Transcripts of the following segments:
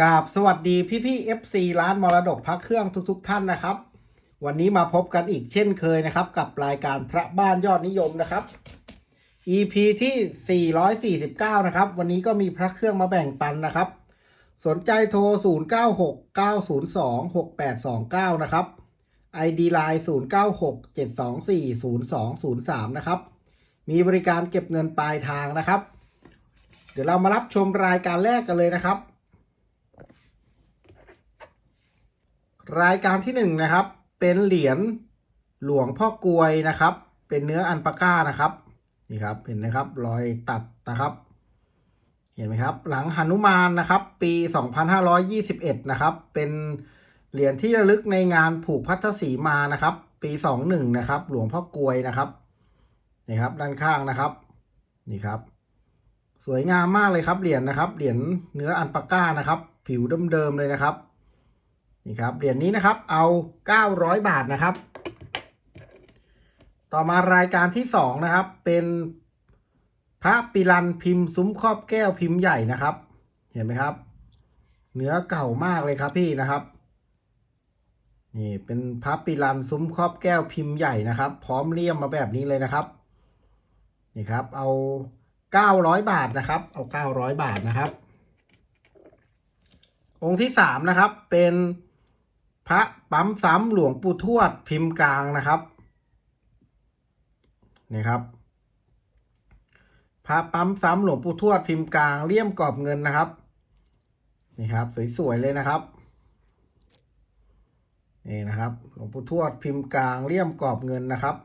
กราบสวัสดีพี่พี่ FC ร้านมรดกพักเครื่องทุกๆทท่านนะครับ วันนี้มาพบกันอีกเช่นเคยนะครับ กับรายการพระบ้านยอดนิยมนะครับ EP ที่ 449 นะครับ วันนี้ก็มีพระเครื่องมาแบ่งปันนะครับ สนใจโทร 0969026829 นะครับ ID Line 0967240203 นะครับ มีบริการเก็บเงินปลายทางนะครับ เดี๋ยวเรามารับชมรายการแรกกันเลยนะครับ รายการที่หนึ่งนะครับ เป็นเหรียญหลวงพ่อกลวยนะครับ เป็นเนื้ออันปาก้านะครับนี่ครับเห็นไหมครับรอยตัดนะครับ เห็นไหมครับ หลังหนุมานนะครับ ปี 2521 นะครับ เป็นเหรียญที่ระลึกในงานผูกพัทธสีมานะครับ ปี 21 นะครับ หลวงพ่อกลวยนะครับนี่ครับ ด้านข้างนะครับ นี่ครับ สวยงามมากเลยครับเหรียญนะครับเหรียญเนื้ออันปาก้านะครับ ผิวเดิมๆเลยนะครับ นี่ครับเหรียญนี้นะครับเอา 900 บาทนะครับ ต่อมารายการที่สองนะครับ เป็นพระปิรันพิมพ์ซุ้มครอบแก้วพิมพ์ใหญ่นะครับ เห็นไหมครับ เนื้อเก่ามากเลยครับพี่นะครับนี่เป็นพระปิรันซุ้มครอบแก้วพิมพ์ใหญ่นะครับ พร้อมเลี่ยมมาแบบนี้เลยนะครับนี่ครับ เอา 900 บาทนะครับ เอา 900 บาทนะครับ องค์ที่สามนะครับเป็น พระปั๊มซ้ำหลวงปู่ทวดพิมพ์กลางนะครับนี่ครับ พระปั๊มซ้ำหลวงปู่ทวดพิมพ์กลางเลี่ยมกรอบเงินนะครับนี่ครับ สวยๆเลยนะครับนี่นะครับ หลวงปู่ทวดพิมพ์กลางเลี่ยมกรอบเงินนะครับ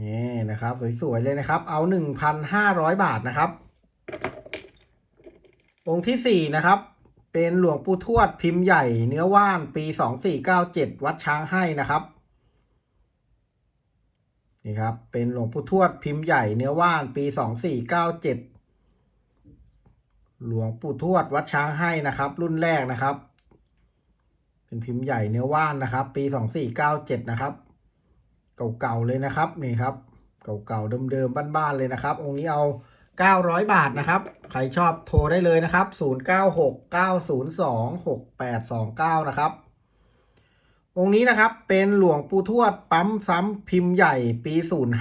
นี่นะครับ สวยๆเลยนะครับ เอาหนึ่งพันห้าร้อยบาทนะครับองค์ที่สี่นะครับ เป็นหลวงปู่ทวดพิมพ์ใหญ่เนื้อว่านปีสองสี่เก้าเจ็ดวัดช้างให้นะครับนี่ครับ เป็นหลวงปู่ทวดพิมพ์ใหญ่เนื้อว่านปีสองสี่เก้าเจ็ดหลวงปู่ทวดวัดช้างให้นะครับ รุ่นแรกนะครับ เป็นพิมพ์ใหญ่เนื้อว่านนะครับ ปีสองสี่เก้าเจ็ดนะครับ เก่าๆเลยนะครับนี่ครับ เก่าๆเดิมๆบ้านๆเลยนะครับ องค์นี้เอา900บาทนะครับ ครชอบโทรได้เลยนะครับ 0969026829 นะครับ องค์นี้นะครับเป็นหลวงปู่ทวดปั๊มซ้ำพิมพ์ใหญ่ปี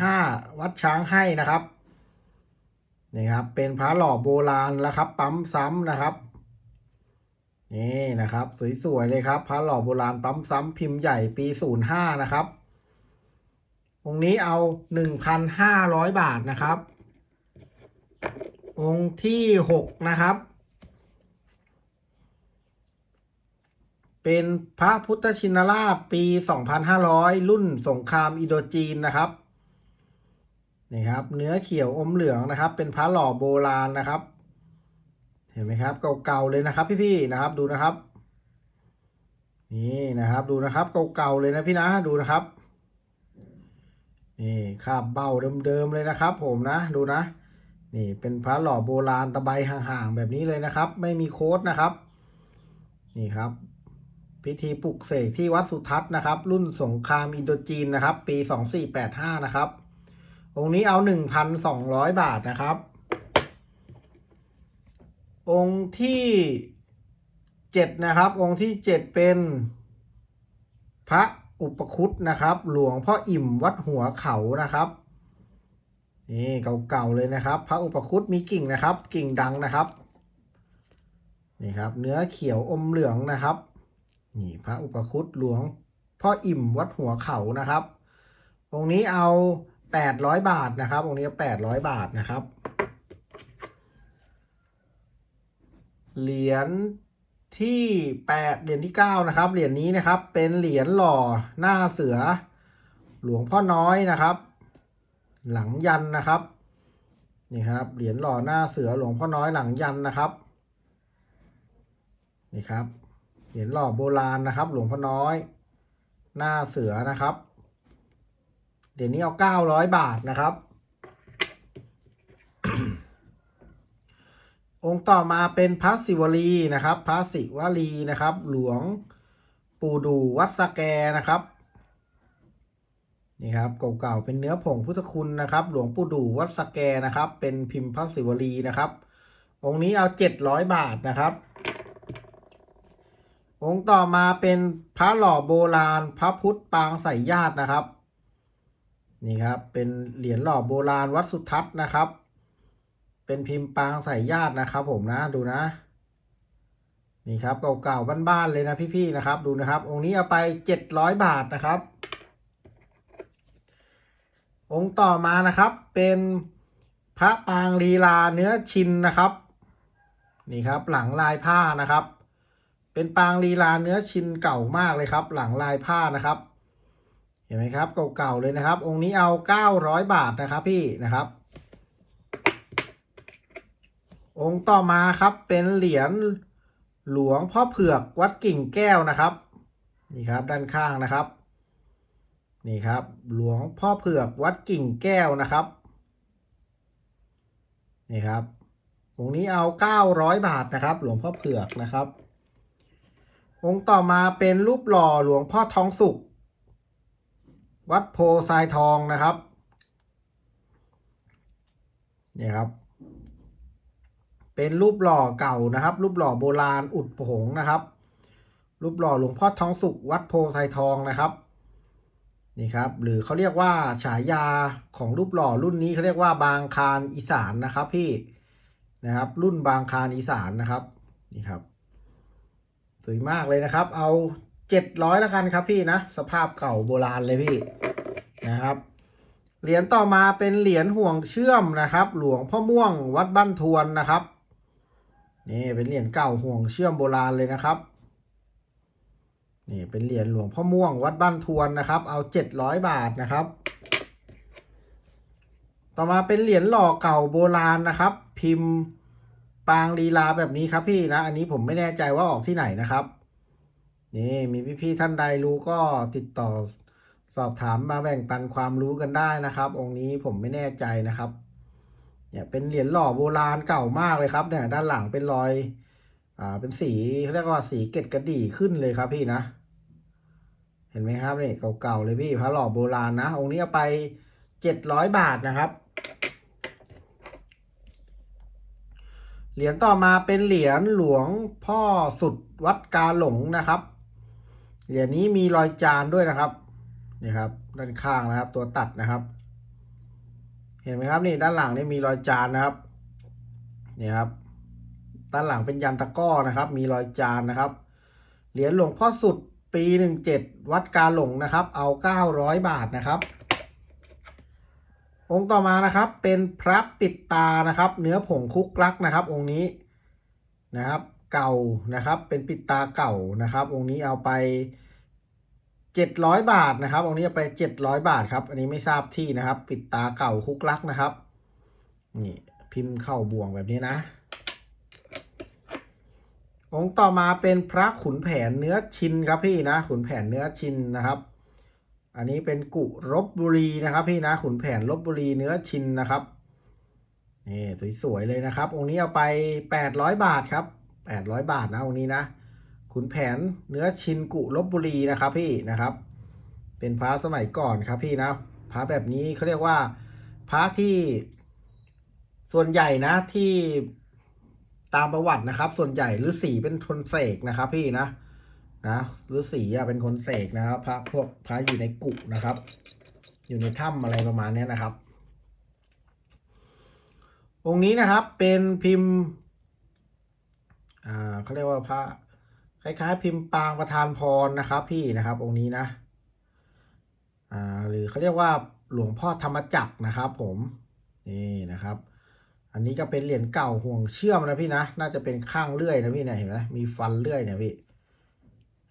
05 วัดช้างให้นะครับ นี่ครับ เป็นพระหล่อโบราณแล้วครับ ปั๊มซ้ำนะครับ นี่นะครับ สวยๆเลยครับ พระหล่อโบราณปั๊มซ้ำพิมพ์ใหญ่ปี 05 นะครับ องค์นี้เอา 1,500 บาทนะครับ องค์ที่หกนะครับ เป็นพระพุทธชินราชปี 2500 รุ่นสงครามอิโดจีนนะครับนี่ครับ เนื้อเขียวอมเหลืองนะครับ เป็นพระหล่อโบราณนะครับ เห็นไหมครับ เก่าๆเลยนะครับ พี่ๆนะครับดูนะครับ นี่นะครับ ดูนะครับเก่าๆเลยนะพี่นะดูนะครับนี่คาบเบ้าเดิมๆเลยนะครับ ผมนะดูนะ นี่เป็นพระหล่อโบราณตะไบห่างๆแบบนี้เลยนะครับ ไม่มีโค้ดนะครับ นี่ครับ พิธีปลุกเสกที่วัดสุทัศน์นะครับ รุ่นสงครามอินโดจีนนะครับ ปี 2485 นะครับ องค์นี้เอา 1,200 บาทนะครับ องค์ที่เจ็ดนะครับ องค์ที่เจ็ดเป็นพระอุปคุตนะครับ หลวงพ่ออิ่มวัดหัวเขานะครับ นี่เก่าๆเลยนะครับ พระอุปคุตมีกิ่งนะครับ กิ่งดังนะครับนี่ครับ เนื้อเขียวอมเหลืองนะครับ นี่พระอุปคุตหลวงพ่ออิ่มวัดหัวเขานะครับองค์นี้เอาแปดร้อยบาทนะครับองค์นี้แปดร้อยบาทนะครับ เหรียญที่แปดเหรียญที่เก้านะครับ เหรียญนี้นะครับ เป็นเหรียญหล่อหน้าเสือ หลวงพ่อน้อยนะครับ หลังยันนะครับ นี่ครับ เหรียญหล่อหน้าเสือหลวงพ่อน้อยหลังยันนะครับ นี่ครับ เหรียญหล่อโบราณนะครับ หลวงพ่อน้อย หน้าเสือนะครับเหรียญนี้เอาเก้าร้อยบาทนะครับ องค์ต่อมาเป็นพระศิวลีนะครับ พระศิวลีนะครับ หลวงปู่ดูวัดสแกนะครับ นี่ครับเก่าๆเป็นเนื้อผงพุทธคุณนะครับ หลวงปู่ดู่วัดสแกนะครับ เป็นพิมพ์พระศิวลีนะครับ องค์นี้เอาเจ็ดร้อยบาทนะครับ องค์ต่อมาเป็นพระหล่อโบราณ พระพุทธปางใส่ญาตินะครับ นี่ครับเป็นเหรียญหล่อโบราณวัดสุทัศน์นะครับ เป็นพิมพ์ปางใส่ญาตินะครับ ผมนะดูนะนี่ครับเก่าๆบ้านๆเลยนะพี่ๆนะครับ ดูนะครับ องค์นี้เอาไปเจ็ดร้อยบาทนะครับ องค์ต่อมานะครับ เป็นพระปางลีลาเนื้อชินนะครับ นี่ครับหลังลายผ้านะครับ เป็นปางลีลาเนื้อชินเก่ามากเลยครับ หลังลายผ้านะครับ เห็นไหมครับเก่าๆเลยนะครับ องค์นี้เอาเก้าร้อยบาทนะครับพี่นะครับ องค์ต่อมาครับเป็นเหรียญหลวงพ่อเผือกวัดกิ่งแก้วนะครับ นี่ครับด้านข้างนะครับ นี่ครับ หลวงพ่อเผือกวัดกิ่งแก้วนะครับ นี่ครับองค์นี้เอาเก้าร้อยบาทนะครับ หลวงพ่อเผือกนะครับ องค์ต่อมาเป็นรูปหล่อหลวงพ่อทองสุขวัดโพทรายทองนะครับนี่ครับ เป็นรูปหล่อเก่านะครับ รูปหล่อโบราณอุดผงนะครับ รูปหล่อหลวงพ่อทองสุขวัดโพทรายทองนะครับ นี่ครับหรือเขาเรียกว่าฉายาของรูปหล่อรุ่นนี้เขาเรียกว่าบางคารอีสานนะครับพี่นะครับ รุ่นบางคารอีสานนะครับนี่ครับสวยมากเลยนะครับ เอาเจ็ดร้อยล้วกันครับพี่นะสภาพเก่าโบราณเลยพี่นะครับเหรียญต่อมาเป็นเหรียญห่วงเชื่อมนะครับ หลวงพ่อม่วงวัดบ้านทวนนะครับนี่เป็นเหรียญเก่าห่วงเชื่อมโบราณเลยนะครับ นี่เป็นเหรียญหลวงพ่อม่วงวัดบ้านทวนนะครับ เอาเจ็ดร้อยบาทนะครับ ต่อมาเป็นเหรียญหล่อเก่าโบราณนะครับ พิมพ์ปางลีลาแบบนี้ครับพี่นะ อันนี้ผมไม่แน่ใจว่าออกที่ไหนนะครับ นี่มีพี่ๆท่านใดรู้ก็ติดต่อสอบถามมาแบ่งปันความรู้กันได้นะครับ องค์นี้ผมไม่แน่ใจนะครับ เนี่ยเป็นเหรียญหล่อโบราณเก่ามากเลยครับเนี่ยด้านหลังเป็นรอย อ่าเป็นสีเรียกว่าสีเกล็ดกระดี่ขึ้นเลยครับพี่นะ ห็นไหมครับนี่เก่าๆเลยพี่พระหล่อโบราณนะ องค์นี้เอาไปเจ็ดร้อยบาทนะครับ เหรียญต่อมาเป็นเหรียญหลวงพ่อสุดวัดกาหลงนะครับ เหรียญนี้มีรอยจานด้วยนะครับนี่ครับ ด้านข้างนะครับ ตัวตัดนะครับ เห็นไหมครับนี่ด้านหลังนี่มีรอยจานนะครับนี่ครับ ด้านหลังเป็นยันตะก้อนะครับ มีรอยจานนะครับ เหรียญหลวงพ่อสุด ปีหนึ่งเจ็ดวัดกาหลงนะครับ เอาเก้าร้อยบาทนะครับ องค์ต่อมานะครับ เป็นพระปิดตานะครับ เนื้อผงคุกลักนะครับ องค์นี้นะครับ เก่านะครับ เป็นปิดตาเก่านะครับ องค์นี้เอาไปเจ็ดร้อยบาทนะครับ องค์นี้เอาไปเจ็ดร้อยบาทครับ อันนี้ไม่ทราบที่นะครับ ปิดตาเก่าคุกลักนะครับ นี่พิมพ์เข้าบ่วงแบบนี้นะ องค์ต่อมาเป็นพระขุนแผนเนื้อชินครับพี่นะ ขุนแผนเนื้อชินนะครับ อันนี้เป็นกุรบบุรีนะครับ พี่นะ ขุนแผนลบบุรีเนื้อชินนะครับนี่สวยๆเลยนะครับ องค์นี้เอาไปแปดร้อยบาทครับแปดร้อยบาทนะองค์นี้นะขุนแผนเนื้อชินกุลบบุรีนะครับ พี่นะครับ เป็นพระสมัยก่อนครับพี่นะพระแบบนี้เขาเรียกว่าพระที่ส่วนใหญ่นะที่ ตามประวัตินะครับ ส่วนใหญ่ฤาษีเป็นคนเสกนะครับ พี่นะนะฤาษีอะเป็นคนเสกนะครับ พระพวกพระอยู่ในกุนะครับ อยู่ในถ้ำอะไรประมาณนี้นะครับ องค์นี้นะครับ เป็นพิมพ์อ่าเขาเรียกว่าพระคล้ายๆ พิมพ์ปางประธานพรนะครับ พี่นะครับ องค์นี้นะอ่าหรือเขาเรียกว่าหลวงพ่อธรรมจักรนะครับ ผมนี่นะครับ อันนี้ก็เป็นเหรียญเก่าห่วงเชื่อมนะพี่นะ น่าจะเป็นข้างเลื่อยนะพี่นะเห็นไหมมีฟันเลื่อยเนี่ยพี่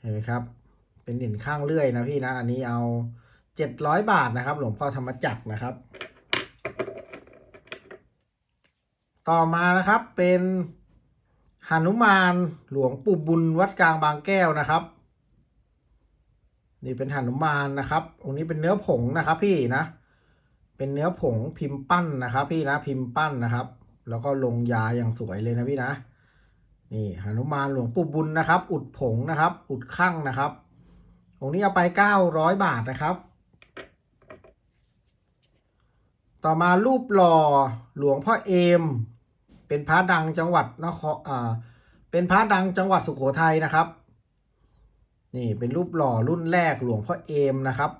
เห็นไหมครับ เป็นเหรียญข้างเลื่อยนะพี่นะ อันนี้เอาเจ็ดร้อยบาทนะครับ หลวงพ่อธรรมจักรนะครับ ต่อมานะครับเป็นหนุมานหลวงปู่บุญวัดกลางบางแก้วนะครับ นี่เป็นหนุมานนะครับองค์นี้เป็นเนื้อผงนะครับ พี่นะ เป็นเนื้อผงพิมพ์ปั้นนะครับ พี่นะพิมพ์ปั้นนะครับ แล้วก็ลงยาอย่างสวยเลยนะพี่นะ นี่หนุมานหลวงปู่บุญนะครับ อุดผงนะครับ อุดข้างนะครับองค์นี้เอาไปเก้าร้อยบาทนะครับ ต่อมารูปหล่อหลวงพ่อเอม เป็นพระดังจังหวัดนครอ่าเป็นพระดังจังหวัดสุโขทัยนะครับ นี่เป็นรูปหล่อรุ่นแรกหลวงพ่อเอมนะครับ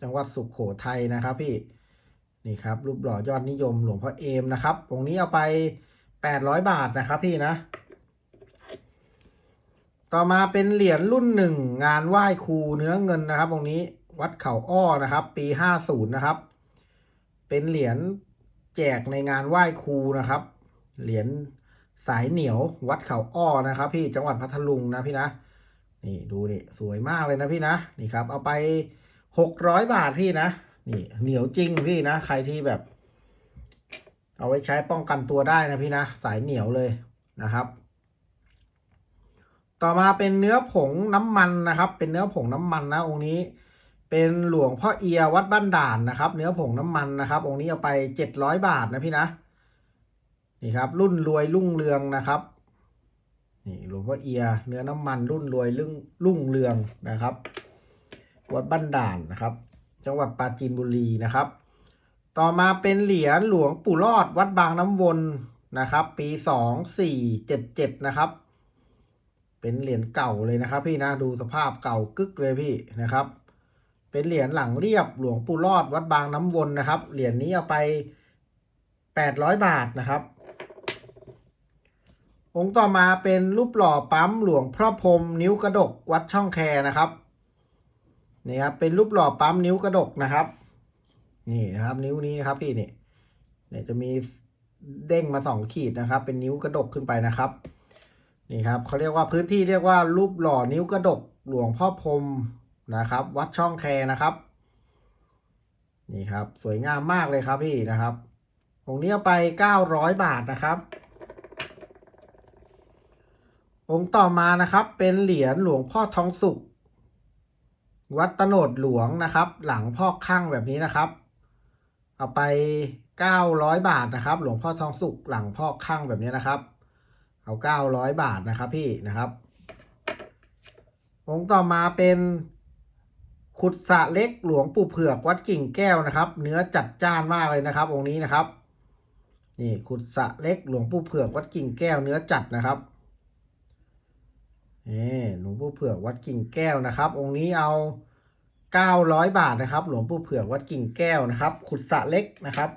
จังหวัดสุโขทัยนะครับพี่ นี่ครับรูปหล่อยอดนิยมหลวงพ่อเอมนะครับองค์นี้เอาไปแปดร้อยบาทนะครับพี่นะ ต่อมาเป็นเหรียญรุ่นหนึ่งงานไหว้ครูเนื้อเงินนะครับองค์นี้วัดเขาอ้อนะครับ ปีห้าศูนย์นะครับ เป็นเหรียญแจกในงานไหว้ครูนะครับ เหรียญสายเหนียววัดเขาอ้อนะครับ พี่จังหวัดพัทลุงนะพี่นะนี่ดูดิสวยมากเลยนะพี่นะนี่ครับ เอาไปหกร้อยบาทพี่นะ นี่เหนียวจริงพี่นะ ใครที่แบบ เอาไว้ใช้ป้องกันตัวได้นะพี่นะ สายเหนียวเลยนะครับ ต่อมาเป็นเนื้อผงน้ำมันนะครับ เป็นเนื้อผงน้ำมันนะองค์นี้ เป็นหลวงพ่อเอียวัดบ้านด่านนะครับ เนื้อผงน้ำมันนะครับ องค์นี้เอาไปเจ็ดร้อยบาทนะพี่นะนี่ครับ รุ่นรวยรุ่งเรืองนะครับนี่หลวงพ่อเอีย เนื้อน้ำมันรุ่นรวยรุ่งรุ่งเรืองนะครับวัดบ้านด่านนะครับ จังหวัดปราจีนบุรีนะครับ ต่อมาเป็นเหรียญหลวงปู่รอดวัดบางน้ำวนนะครับ ปีสองสี่เจ็ดเจ็ดนะครับ เป็นเหรียญเก่าเลยนะครับ พี่นะดูสภาพเก่ากึกเลยพี่นะครับ เป็นเหรียญหลังเรียบหลวงปู่รอดวัดบางน้ำวนนะครับ เหรียญนี้เอาไปแปดร้อยบาทนะครับองค์ต่อมาเป็นรูปหล่อปั๊มหลวงพ่อพรมนิ้วกระดกวัดช่องแคนะครับ นี่ครับเป็นรูปหล่อปั๊มนิ้วกระดกนะครับ นี่นะครับ นิ้วนี้นะครับพี่นี่เนี่ยจะมีเด้งมาสองขีดนะครับ เป็นนิ้วกระดกขึ้นไปนะครับนี่ครับเขาเรียกว่าพื้นที่เรียกว่ารูปหล่อนิ้วกระดกหลวงพ่อพรมนะครับ วัดช่องแคนะครับ นี่ครับ สวยงามมากเลยครับพี่นะครับองค์นี้เอาไปเก้าร้อยบาทนะครับ องค์ต่อมานะครับ เป็นเหรียญหลวงพ่อทองสุข วัดตโนดหลวงนะครับ หลังพ่อข้างแบบนี้นะครับ เอาไปเก้าร้อยบาทนะครับ หลวงพ่อทองสุขหลังพ่อข้างแบบนี้นะครับ เอาเก้าร้อยบาทนะครับพี่นะครับ องค์ต่อมาเป็นขุดสะเล็กหลวงปู่เผือกวัดกิ่งแก้วนะครับ เนื้อจัดจ้านมากเลยนะครับ องค์นี้นะครับ นี่ขุดสะเล็กหลวงปู่เผือกวัดกิ่งแก้วเนื้อจัดนะครับ นี่หลวงปู่เผือกวัดกิ่งแก้วนะครับ องค์นี้เอาเก้าร้อยบาทนะครับ หลวงปู่เผือกวัดกิ่งแก้วนะครับ ขุดสะเล็กนะครับ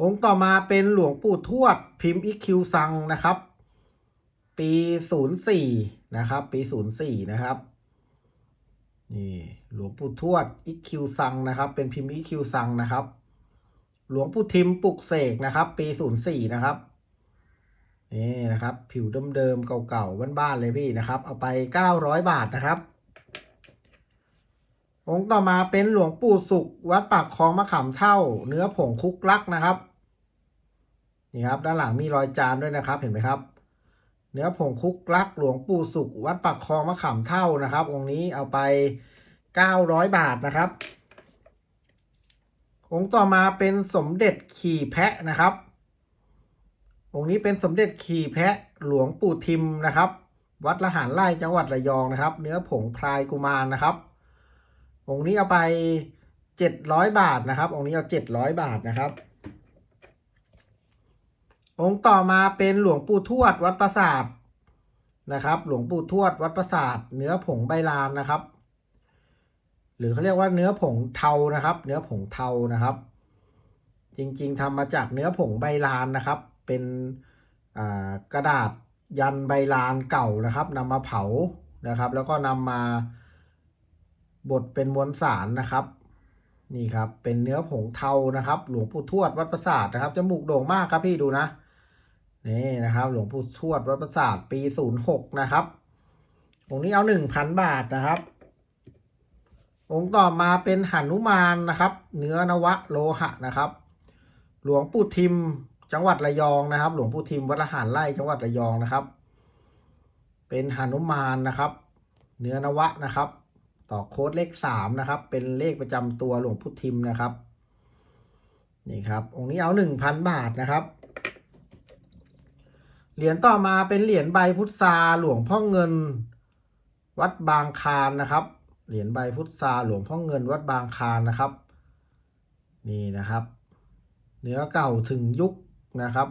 องค์ต่อมาเป็นหลวงปู่ทวดพิมพ์อิคิวซังนะครับ ปีศูนย์สี่นะครับ ปีศูนย์สี่นะครับนี่หลวงปู่ทวดอิคิวซังนะครับ เป็นพิมพ์อิคิวซังนะครับ หลวงปู่ทิมปลุกเสกนะครับ ปีศูนย์สี่นะครับ นี่นะครับ ผิวเดิมๆเก่าๆบ้านๆเลยพี่นะครับ เอาไปเก้าร้อยบาทนะครับ องค์ต่อมาเป็นหลวงปู่สุข วัดปากคลองมะขามเท่า เนื้อผงคุกลักนะครับนี่ครับด้านหลังมีรอยจานด้วยนะครับ เห็นไหมครับ เนื้อผงคุกลักหลวงปู่สุข วัดปากคลองมะขามเท่านะครับ องค์นี้เอาไปเก้าร้อยบาทนะครับ องค์ต่อมาเป็นสมเด็จขี่แพะนะครับ องค์นี้เป็นสมเด็จขี่แพะหลวงปู่ทิมนะครับ วัดละหารไร่จังหวัดระยองนะครับ เนื้อผงพรายกุมารนะครับ องค์นี้เอาไปเจ็ดร้อยบาทนะครับ องค์นี้เอาเจ็ดร้อยบาทนะครับ องค์ต่อมาเป็นหลวงปู่ทวดวัดปราสาทนะครับ หลวงปู่ทวดวัดปราสาท เนื้อผงใบลานนะครับ หรือเขาเรียกว่าเนื้อผงเทานะครับ เนื้อผงเทานะครับ จริงๆทำมาจากเนื้อผงใบลานนะครับ เป็นกระดาษยันใบลานเก่านะครับนำมาเผานะครับ แล้วก็นำมาบดเป็นมวลสารนะครับ นี่ครับ เป็นเนื้อผงเทานะครับ หลวงปู่ทวดวัดประสาทนะครับจมูกโด่งมากครับพี่ดูนะนี่นะครับ หลวงปู่ทวดวัดประสาทปีศูนย์หกนะครับองค์นี้เอาหนึ่งพันบาทนะครับ องค์ต่อมาเป็นหนุมานนะครับ เนื้อนวะโลหะนะครับ หลวงปู่ทิม จังหวัดระยองนะครับ หลวงปู่ทิมวัดละหารไร่จังหวัดระยองนะครับ เป็นหนุมานนะครับ เนื้อนวะนะครับ ต่อโค้ดเลขสามนะครับ เป็นเลขประจำตัวหลวงพุทธิมนะครับนี่ครับองค์นี้เอาหนึ่งพันบาทนะครับเหรียญต่อมาเป็นเหรียญใบพุทธาหลวงพ่อเงิน วัดบางคานนะครับ เหรียญใบพุทธาหลวงพ่อเงินวัดบางคานนะครับ นี่นะครับ เนื้อเก่าถึงยุค นะครับ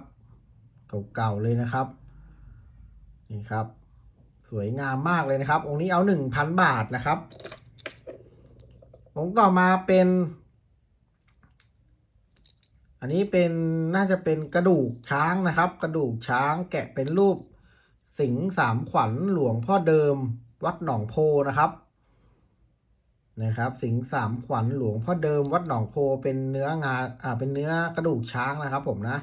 เก่าๆเลยนะครับนี่ครับ สวยงามมากเลยนะครับ องค์นี้เอาหนึ่งพันบาทนะครับ องค์ต่อมาเป็น อันนี้เป็นน่าจะเป็นกระดูกช้างนะครับ กระดูกช้างแกะเป็นรูป สิงสามขวัญหลวงพ่อเดิม วัดหนองโพนะครับนะครับ สิงสามขวัญหลวงพ่อเดิมวัดหนองโพเป็นเนื้องาอ่าเป็นเนื้อกระดูกช้างนะครับ ผมนะ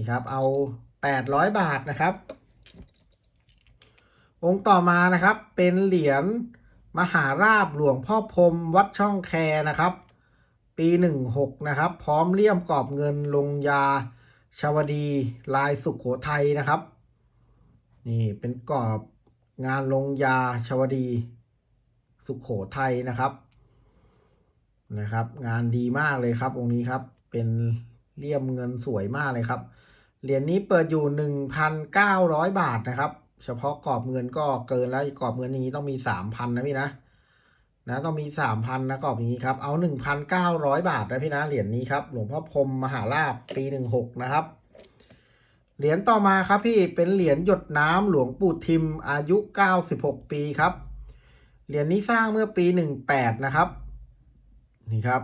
นี่ครับ เอาแปดร้อยบาทนะครับ องค์ต่อมานะครับ เป็นเหรียญมหาราบหลวงพ่อพรมวัดช่องแคนะครับ ปีหนึ่งหกนะครับ พร้อมเลี่ยมกรอบเงินลงยาชาวดีลายสุขโขทัยนะครับ นี่เป็นกรอบงานลงยาชาวดีสุขโขทัยนะครับนะครับ งานดีมากเลยครับองค์นี้ครับ เป็นเลี่ยมเงินสวยมากเลยครับ เหรียญนี้เปิดอยู่หนึ่งพันเก้าร้อยบาทนะครับ เฉพาะกรอบเงินก็เกินแล้วกรอบเงินอย่างนี้ต้องมีสามพันนะพี่นะ นะต้องมีสามพันนะกรอบอย่างนี้ครับ เอาหนึ่งพันเก้าร้อยบาทนะพี่นะเหรียญนี้ครับ หลวงพ่อพรมมหาลาภปีหนึ่งหกนะครับ เหรียญต่อมาครับพี่เป็นเหรียญหยดน้ำหลวงปู่ทิมอายุเก้าสิบหกปีครับ เหรียญนี้สร้างเมื่อปีหนึ่งแปดนะครับ นี่ครับ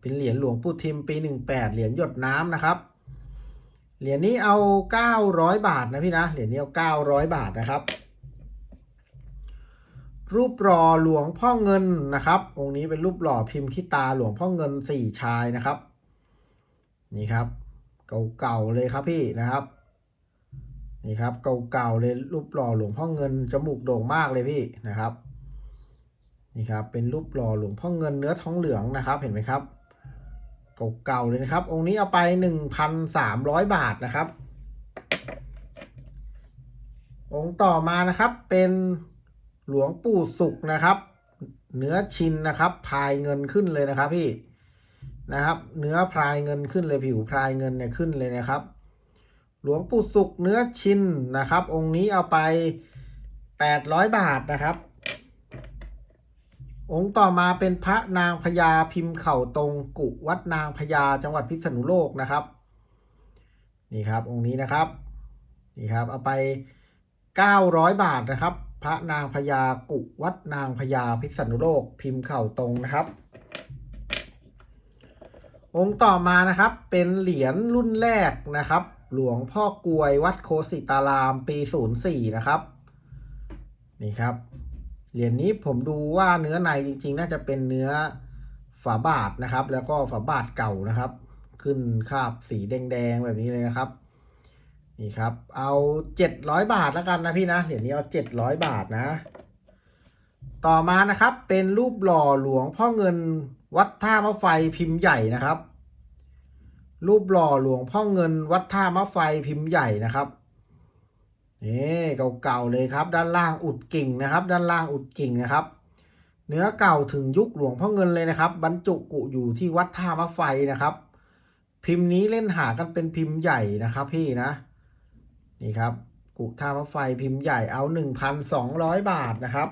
เป็นเหรียญหลวงปู่ทิมปีหนึ่งแปดเหรียญหยดน้ำนะครับ เหรียญนี้เอาเก้าร้อยบาทนะพี่นะ เหรียญนี้เอาเก้าร้อยบาทนะครับ รูปหล่อหลวงพ่อเงินนะครับ องค์นี้เป็นรูปหล่อพิมพ์ขี้ตาหลวงพ่อเงินสี่ชายนะครับ นี่ครับ เก่าๆเลยครับพี่นะครับ นี่ครับเก่าๆเลยรูปหล่อหลวงพ่อเงินจมูกโด่งมากเลยพี่นะครับ นี่ครับเป็นรูปหล่อหลวงพ่อเงินเนื้อทองเหลืองนะครับ เห็นไหมครับ เก่าๆเลยนะครับ องค์นี้เอาไปหนึ่งพันสามร้อยบาทนะครับ องค์ต่อมานะครับเป็นหลวงปู่สุขนะครับ เนื้อชินนะครับพายเงินขึ้นเลยนะครับพี่นะครับ เนื้อพายเงินขึ้นเลยผิวพายเงินเนี่ยขึ้นเลยนะครับ หลวงปู่สุขเนื้อชินนะครับ องค์นี้เอาไปแปดร้อยบาทนะครับ องค์ต่อมาเป็นพระนางพญาพิมพ์เข่าตรงกุวัดนางพญาจังหวัดพิษณุโลกนะครับ นี่ครับองค์นี้นะครับ นี่ครับเอาไปเก้าร้อยบาทนะครับ พระนางพญากุวัดนางพญาพิษณุโลก พิมพ์เข่าตรงนะครับ องค์ต่อมานะครับเป็นเหรียญรุ่นแรกนะครับ หลวงพ่อกลวยวัดโคสิตารามปีศูนย์สี่นะครับ นี่ครับ เหรียญนี้ผมดูว่าเนื้อในจริง ๆ น่าจะเป็นเนื้อฝาบาทนะครับ แล้วก็ฝาบาทเก่านะครับ ขึ้นคราบสีแดงๆแบบนี้เลยนะครับ นี่ครับ เอาเจ็ดร้อยบาทแล้วกันนะพี่นะเหรียญนี้เอาเจ็ดร้อยบาทนะ ต่อมานะครับเป็นรูปหล่อหลวงพ่อเงินวัดท่ามะไฟพิมพ์ใหญ่นะครับ รูปหล่อหลวงพ่อเงินวัดท่ามะไฟพิมพ์ใหญ่นะครับ นี่เก่าๆเลยครับ ด้านล่างอุดกิ่งนะครับ ด้านล่างอุดกิ่งนะครับ เนื้อเก่าถึงยุคหลวงพ่อเงินเลยนะครับ บรรจุกุอยู่ที่วัดท่ามะไฟนะครับ พิมพ์นี้เล่นหากันเป็นพิมพ์ใหญ่นะครับ พี่นะนี่ครับ กุท่ามะไฟพิมพ์ใหญ่เอาหนึ่งพันสองร้อยบาทนะครับ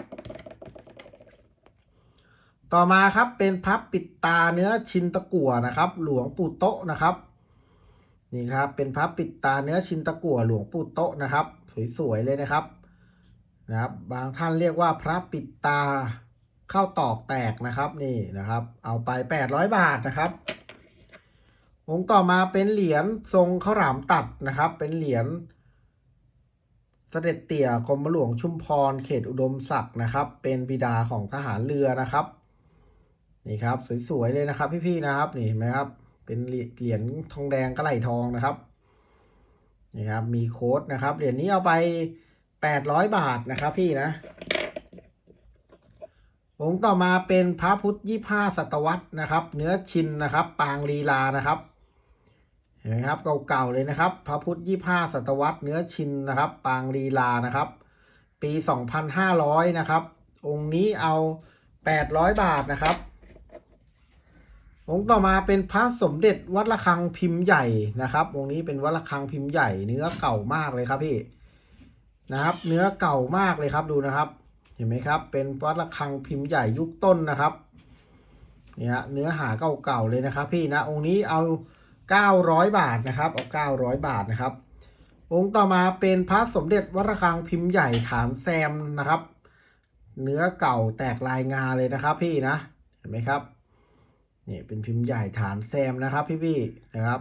ต่อมาครับเป็นพับปิดตาเนื้อชินตะกั่วนะครับ หลวงปู่โตะนะครับ นี่ครับ เป็นพับปิดตาเนื้อชินตะกั่วหลวงปู่โตะนะครับ สวยๆเลยนะครับนะครับ บางท่านเรียกว่าพระปิดตาเข้าตอกแตกนะครับนี่นะครับ เอาไปแปดร้อยบาทนะครับองค์ต่อมาเป็นเหรียญทรงข้าวหลามตัดนะครับ เป็นเหรียญเสด็จเตี่ยกรมหลวงชุมพรเขตอุดมศักดิ์นะครับ เป็นบิดาของทหารเรือนะครับ นี่ครับ สวยๆเลยนะครับ พี่ๆนะครับนี่เห็นไหมครับ เป็นเหรียญทองแดงกระไหลทองนะครับนี่ครับ มีโค้ดนะครับ เหรียญนี้เอาไปแปดร้อยบาทนะครับพี่นะ องค์ต่อมาเป็นพระพุทธยี่ห้าศตวรรษนะครับ เนื้อชินนะครับ ปางลีลานะครับ เห็นไหมครับ เก่าๆเลยนะครับ พระพุทธยี่ห้าศตวรรษเนื้อชินนะครับ ปางลีลานะครับ ปีสองพันห้าร้อยนะครับ องค์นี้เอาแปดร้อยบาทนะครับ องค์ต่อมาเป็นพระสมเด็จวัดระฆังพิมพ์ใหญ่นะครับ องค์นี้เป็นวัดระฆังพิมพ์ใหญ่ เนื้อเก่ามากเลยครับพี่นะครับ เนื้อเก่ามากเลยครับดูนะครับ เห็นไหมครับ เป็นวัดระฆังพิมพ์ใหญ่ยุคต้นนะครับเนี่ยเนื้อหาเก่าๆเลยนะครับ พี่นะองค์นี้เอา900 บาทนะครับเอา900 บาทนะครับ องค์ต่อมาเป็นพระสมเด็จวัดระฆังพิมพ์ใหญ่ฐานแซมนะครับ เนื้อเก่าแตกลายงาเลยนะครับ พี่นะเห็นไหมครับ นี่เป็นพิมพ์ใหญ่ฐานแซมนะครับ พี่พี่นะครับ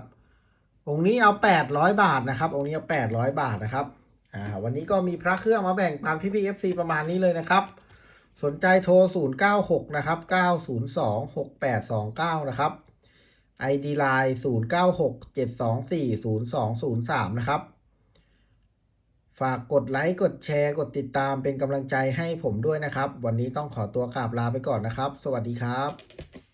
องค์นี้เอา800บาทนะครับ องค์นี้เอา800บาทนะครับอ่าวันนี้ก็มีพระเครื่องมาแบ่งปันพี่พี่ FC ประมาณนี้เลยนะครับ สนใจโทร096นะครับ902 6829นะครับ ID Line 096 724 0203 นะครับ ฝากกดไลค์ กดแชร์ กดติดตามเป็นกำลังใจให้ผมด้วยนะครับ วันนี้ต้องขอตัวกราบลาไปก่อนนะครับ สวัสดีครับ